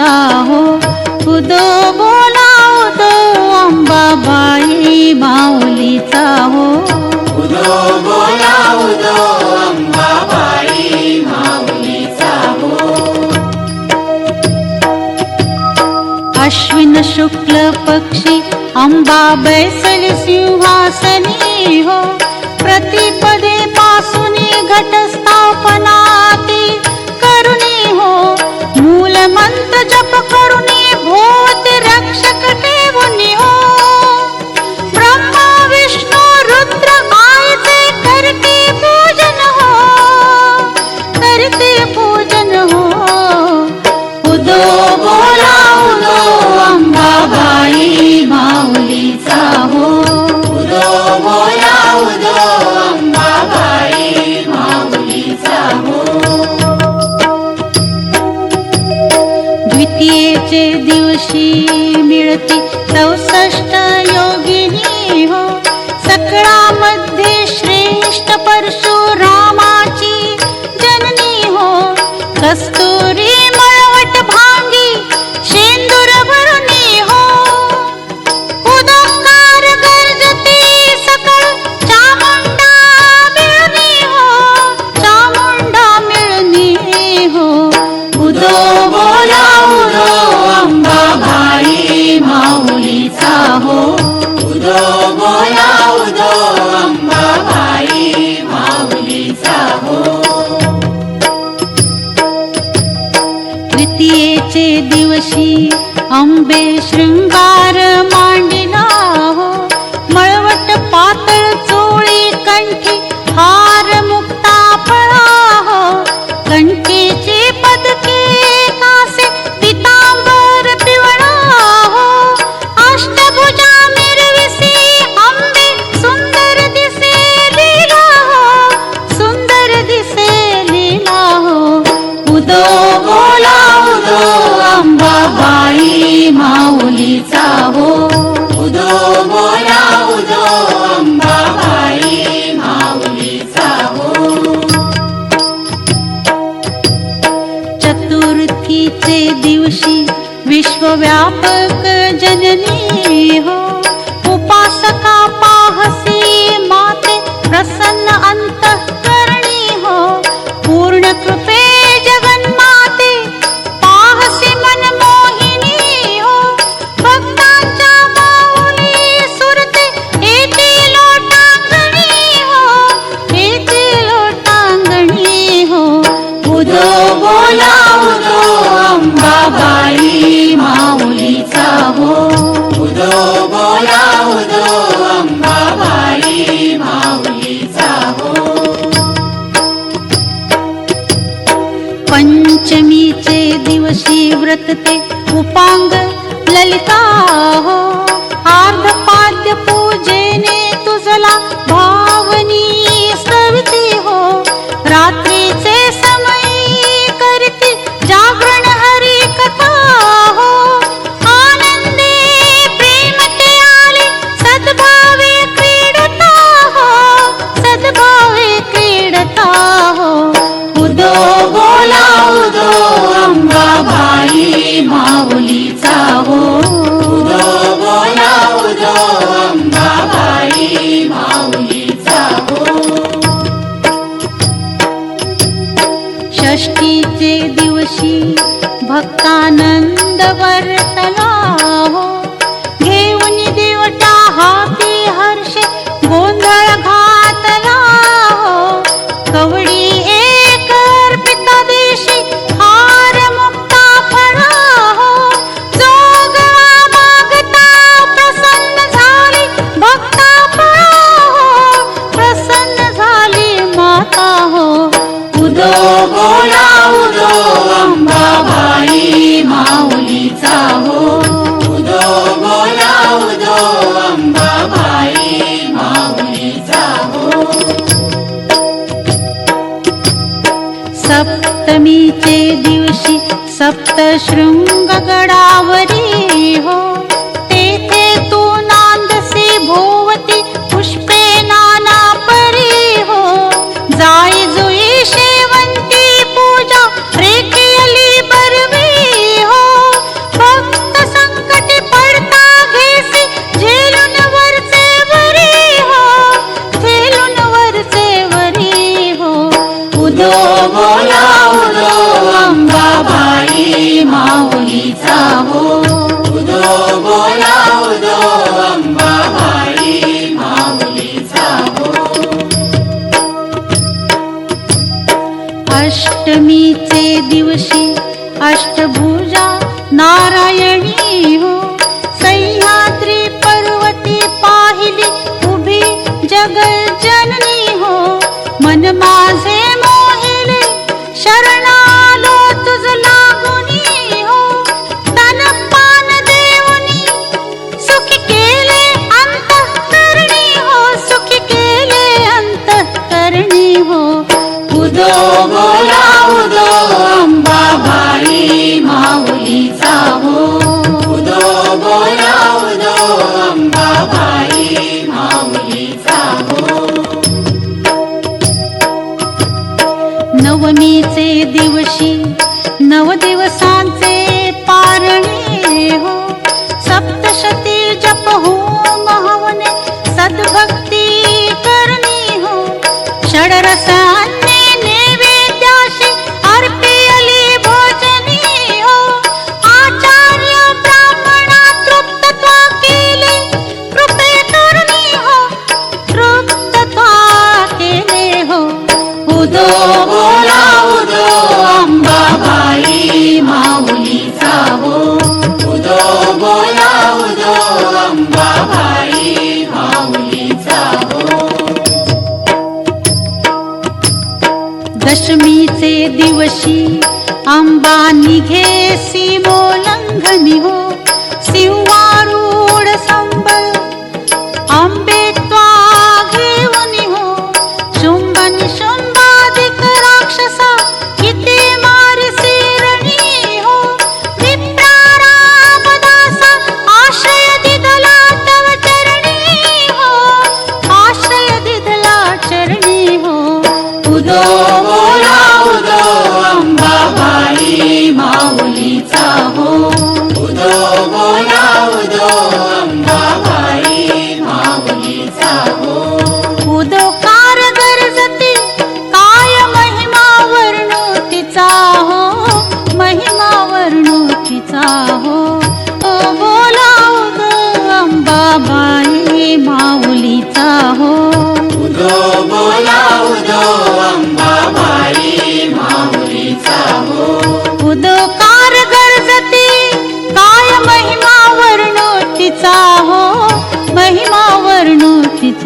गाहो खुद बोलावतो अंबाबाई माऊलीचा हो। खुद बोलावतो अंबाबाई माऊलीचा हो। अश्विन शुक्ल पक्षी अंबा बैसल सिंहासनी हो। प्रतिपदे पासून घटस করুণা dedi वशी आंबे शृंगार मांडिला हो मळवट पातळ चोळी कंठी हार मुक्ता पळा हो कंठीचे पदके कासे पितांबर पिवळा हो अष्टभुजा मिरविसी आंबे सुंदर दिसे लीला हो सुंदर दिसे लीला हो उदो ही माऊलीचा हो. उदो बोला उदो अंबाबाई माऊलीचा हो. चतुर्थीचे दिवशी विश्वव्यापक जननी हो. पंचमीचे दिवशी व्रतते उपांग ललिता हो. आर्ध पाद्य पूजेने तुझला भा नन्द वर्तना दिवसि सप्तशृङ्गगडावरी हो। अष्टमीचे दिवशी अष्टभुजा नारायणी हो. सह्याद्री पर्वती पाहिली उभी जगजननी हो. मन माझे मोहिले शरणालो तुझ लागुनी हो. तन पान सुखी केले अंतःकरणी हो. सुखी केले अंतःकरणी हो. उदो माऊलीचा हो उदो बोला उदो अंबाबाई माऊलीचा हो नवमीचे दिवशी नव दिवसांचे पारणे हो. सप्तशती जप हो महवने सद्भक्ती करणी हो. षडरसान दशमीचे दिवशी आंबा निघे सीमोल्लंघनी हो. सिंहारूढ संबळ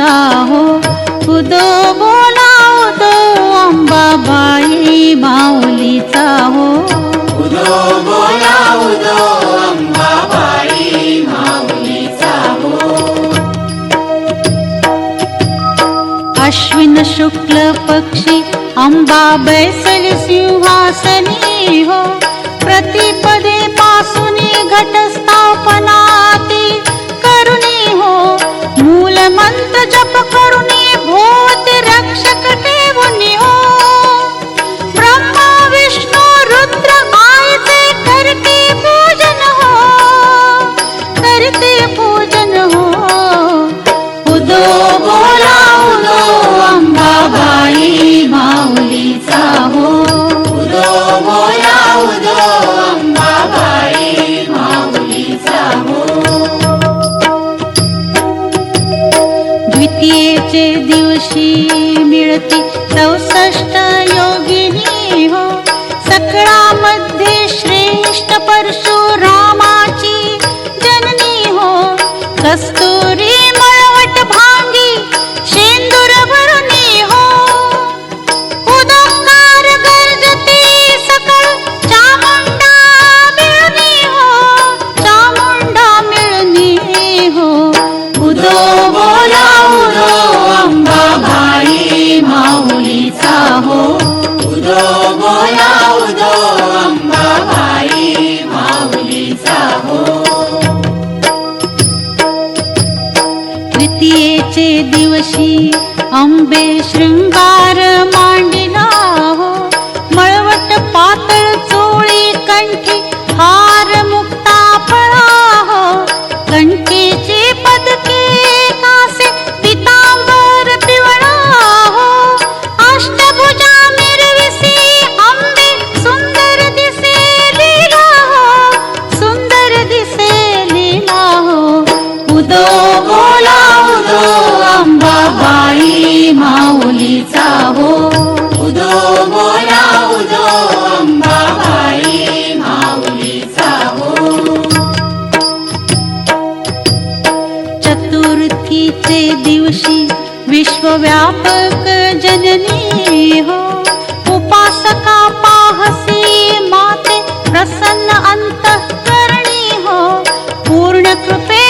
हो? उदो बोला उदो अंबाबाई माऊलीचा हो. उदो बोला उदो अंबाबाई माऊलीचा हो. अश्विन शुक्ल पक्षी अंबा बैसली सिंहासनी हो. प्रतिपदे पासूनी घटस्थापनाती करुणी हो. मूल मंत्र जप करुणी भूत रक्षक ठेवुनी हो ब्रह्मा विष्णू रुद्र द्वितीयेचे दिवशी मिळती चौसष्ट योगिनी हो. सकळामध्ये श्रेष्ठ परशुरामाची तृतीयेचे दिवशी अंबे शृंगार मांडिला एकीचे दिवशी विश्वव्यापक जननी हो. उपासका पाहसी माते प्रसन्न अंतःकरणी हो. पूर्ण कृपे